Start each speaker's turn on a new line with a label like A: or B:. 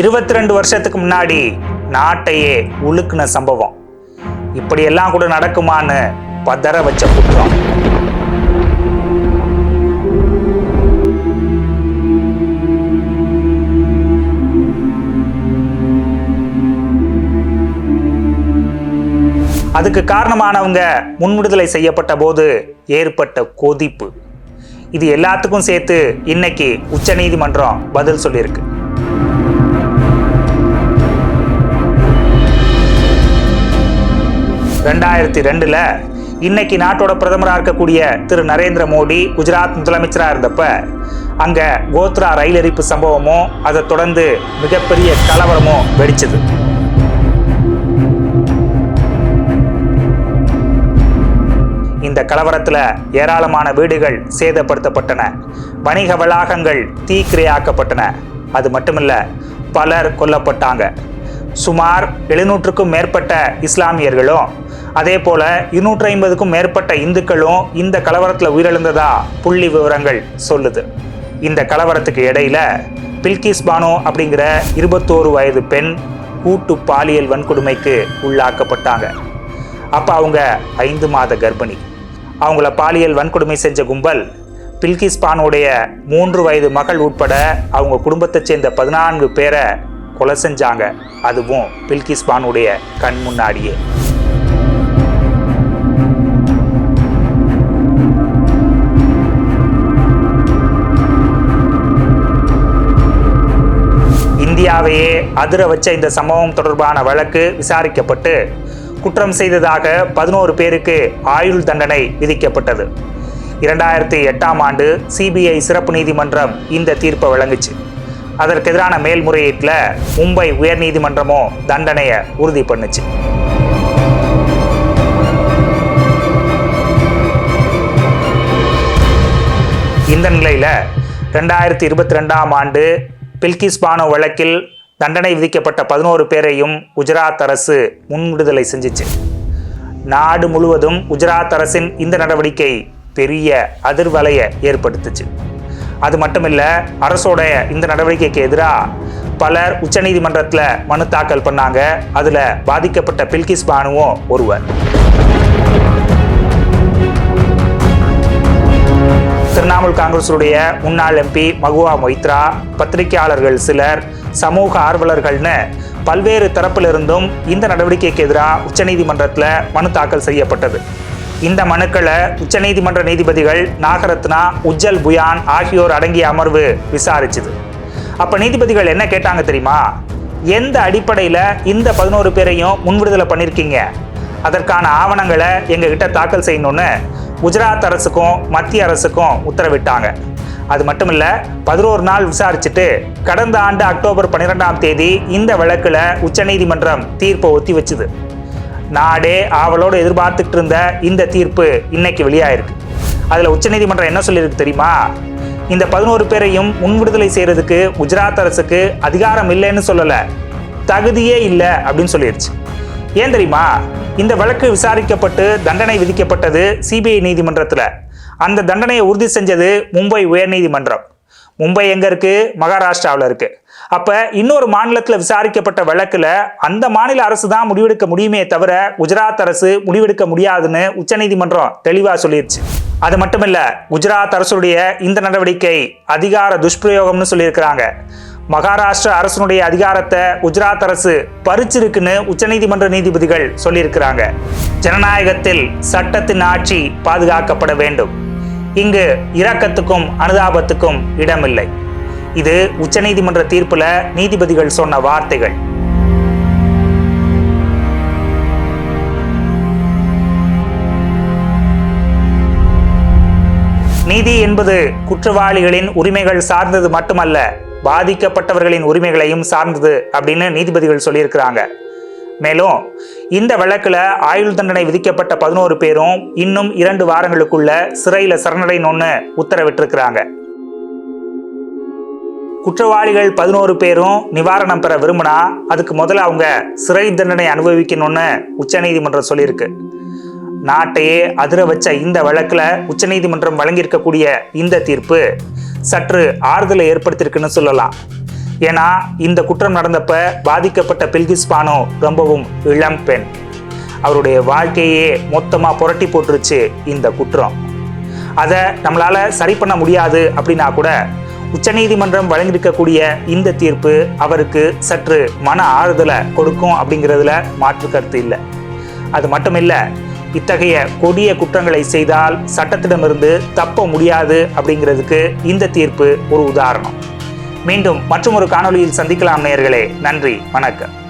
A: இருபத்தி ரெண்டு வருஷத்துக்கு முன்னாடி நாட்டையே உழுக்குன சம்பவம். இப்படியெல்லாம் கூட நடக்குமான்னு பதற வச்ச குற்றம். அதுக்கு காரணமானவங்க முன்விடுதலை செய்யப்பட்ட போது ஏற்பட்ட கொதிப்பு. இது எல்லாத்துக்கும் சேர்த்து இன்னைக்கு உச்சநீதிமன்றம் பதில் சொல்லியிருக்கு. ரெண்டாயிரத்தி ரெண்டுல இன்னைக்கு நாட்டோட பிரதமராக இருக்கக்கூடிய திரு நரேந்திர மோடி குஜராத் முதலமைச்சராக இருந்தப்ப அங்க கோத்ரா ரயில் எரிப்பு சம்பவமும் அதை தொடர்ந்து மிகப்பெரிய கலவரமும் வெடிச்சது. இந்த கலவரத்தில் ஏராளமான வீடுகள் சேதப்படுத்தப்பட்டன. வணிக வளாகங்கள் தீக்கிரையாக்கப்பட்டன. அது மட்டுமில்ல பலர் கொல்லப்பட்டாங்க. சுமார் எழுநூற்றுக்கும் மேற்பட்ட இஸ்லாமியர்களும் அதே போல இருநூற்றி ஐம்பதுக்கும் மேற்பட்ட இந்துக்களும் இந்த கலவரத்தில் உயிரிழந்ததா புள்ளி விவரங்கள் சொல்லுது. இந்த கலவரத்துக்கு இடையில பில்கிஸ் பானோ அப்படிங்கிற இருபத்தோரு வயது பெண் கூட்டு பாலியல் வன்கொடுமைக்கு உள்ளாக்கப்பட்டாங்க. அப்போ அவங்க ஐந்து மாத கர்ப்பிணி. அவங்கள பாலியல் வன்கொடுமை செஞ்ச கும்பல் பில்கிஸ் பானுடைய மூன்று வயது மகள் உட்பட அவங்க குடும்பத்தைச் சேர்ந்த பதினான்கு பேரை கொலை செஞ்சாங்க. அதுவும் பில்கிஸ் பானுடைய கண் முன்னாடியே. இந்தியாவையே அதிர வச்ச இந்த சம்பவம் தொடர்பான வழக்கு விசாரிக்கப்பட்டு குற்றம் செய்ததாக பதினோரு பேருக்கு ஆயுள் தண்டனை விதிக்கப்பட்டது. இரண்டாயிரத்தி எட்டாம் ஆண்டு சிபிஐ சிறப்பு நீதிமன்றம் இந்த தீர்ப்பை வழங்குச்சு. அதற்கு எதிரான மேல்முறையீட்டில் மும்பை உயர்நீதிமன்றமும் தண்டனையை உறுதி பண்ணுச்சு. இந்த நிலையில் ரெண்டாயிரத்தி இருபத்தி ரெண்டாம் ஆண்டு பில்கிஸ் பானோ வழக்கில் தண்டனை விதிக்கப்பட்ட பதினோரு பேரையும் குஜராத் அரசு முன்விடுதலை செஞ்சுச்சு. நாடு முழுவதும் குஜராத் அரசின் இந்த நடவடிக்கை பெரிய அதிர்வலையை ஏற்படுத்துச்சு. அது மட்டுமில்ல அரசோட இந்த நடவடிக்கைக்கு எதிராக பலர் உச்சநீதிமன்றத்தில் மனு தாக்கல் பண்ணாங்க. அதில் பாதிக்கப்பட்ட பில்கிஸ் பானுவும் ஒருவர். திரிணாமுல் காங்கிரஸுடைய முன்னாள் எம்பி மகுவா மொய்த்ரா பத்திரிகையாளர்கள் சிலர் சமூக ஆர்வலர்கள்னு பல்வேறு தரப்பிலிருந்தும் இந்த நடவடிக்கைக்கு எதிராக உச்சநீதிமன்றத்தில் மனு தாக்கல் செய்யப்பட்டது. இந்த மனுக்களை உச்சநீதிமன்ற நீதிபதிகள் நாகரத்னா உஜ்ஜல் புயான் ஆகியோர் அடங்கிய அமர்வு விசாரிச்சுது. அப்போ நீதிபதிகள் என்ன கேட்டாங்க தெரியுமா? எந்த அடிப்படையில் இந்த பதினோரு பேரையும் முன்விடுதலை பண்ணியிருக்கீங்க அதற்கான ஆவணங்களை எங்ககிட்ட தாக்கல் செய்யணும்னு குஜராத் அரசுக்கும் மத்திய அரசுக்கும் உத்தரவிட்டாங்க. அது மட்டும் இல்லை பதினோரு நாள் விசாரிச்சுட்டு கடந்த ஆண்டு அக்டோபர் பன்னிரெண்டாம் தேதி இந்த வழக்கில் உச்சநீதிமன்றம் தீர்ப்பை ஒத்தி வச்சுது நாடே ஆவலோடு எதிர்பார்த்துட்டு இருந்த இந்த தீர்ப்பு இன்னைக்கு வெளியாயிருக்கு. அதுல உச்சநீதிமன்றம் என்ன சொல்லியிருக்கு தெரியுமா? இந்த பதினோரு பேரையும் முன்விடுதலை செய்யறதுக்கு குஜராத் அரசுக்கு அதிகாரம் இல்லைன்னு சொல்லல. தகுதியே இல்லை அப்படின்னு சொல்லிடுச்சு ஏன் தெரியுமா? இந்த வழக்கு விசாரிக்கப்பட்டு தண்டனை விதிக்கப்பட்டது சிபிஐ நீதிமன்றத்தில். அந்த தண்டனையை உறுதி செஞ்சது மும்பை உயர்நீதிமன்றம். மும்பை எங்க இருக்கு? மகாராஷ்டிராவில் இருக்கு. அப்ப இன்னொரு மாநிலத்தில் விசாரிக்கப்பட்ட வழக்குல அந்த மாநில அரசு தான் முடிவெடுக்க முடியுமே தவிர குஜராத் அரசு முடிவெடுக்க முடியாதுன்னு உச்சநீதிமன்றம் தெளிவா சொல்லிருச்சு. அது மட்டுமில்ல குஜராத் அரசுடைய இந்த நடவடிக்கை அதிகார துஷ்பிரயோகம்னு சொல்லியிருக்கிறாங்க. மகாராஷ்டிரா அரசனுடைய அதிகாரத்தை குஜராத் அரசு பறிச்சிருக்குன்னு உச்சநீதிமன்ற நீதிபதிகள் சொல்லியிருக்கிறாங்க. ஜனநாயகத்தில் சட்டத்தின் ஆட்சி பாதுகாக்கப்பட வேண்டும். இங்கு இரக்கத்துக்கும் அனுதாபத்துக்கும் இடமில்லை. இது உச்சநீதிமன்ற தீர்ப்புல நீதிபதிகள் சொன்ன வார்த்தைகள். நீதி என்பது குற்றவாளிகளின் உரிமைகள் சார்ந்தது மட்டுமல்ல பாதிக்கப்பட்டவர்களின் உரிமைகளையும் சார்ந்தது அப்படின்னு நீதிபதிகள் சொல்லியிருக்கிறாங்க. மேலும் இந்த வழக்கில் ஆயுள் தண்டனை விதிக்கப்பட்ட பதினோரு பேரும் இன்னும் இரண்டு வாரங்களுக்குள்ள சிறையில் சரணடையணும்னு உத்தரவிட்டிருக்கிறாங்க. குற்றவாளிகள் பதினோரு பேரும் நிவாரணம் பெற விரும்பினா அதுக்கு முதல்ல அவங்க சிறை தண்டனை அனுபவிக்கணும்னு உச்சநீதிமன்றம் சொல்லியிருக்கு. நாட்டையே அதிர வச்ச இந்த வழக்கில் உச்சநீதிமன்றம் வழங்கியிருக்கக்கூடிய இந்த தீர்ப்பு சற்று ஆறுதலை ஏற்படுத்தியிருக்குன்னு சொல்லலாம். ஏன்னா இந்த குற்றம் நடந்தப்ப பாதிக்கப்பட்ட பில்கிஸ் பானோ ரொம்பவும் இளம் பெண். அவருடைய வாழ்க்கையே மொத்தமாக புரட்டி போட்டுருச்சு இந்த குற்றம். அதை நம்மளால் சரி பண்ண முடியாது அப்படின்னா கூட உச்சநீதிமன்றம் வழங்கியிருக்கக்கூடிய இந்த தீர்ப்பு அவருக்கு சற்று மன ஆறுதலை கொடுக்கும் அப்படிங்கிறதுல மாற்று கருத்து இல்லை. அது மட்டுமில்லை இத்தகைய கொடிய குற்றங்களை செய்தால் சட்டத்திடமிருந்து தப்ப முடியாது அப்படிங்கிறதுக்கு இந்த தீர்ப்பு ஒரு உதாரணம். மீண்டும் மற்றொரு காணொளியில் சந்திக்கலாம் நேயர்களே. நன்றி வணக்கம்.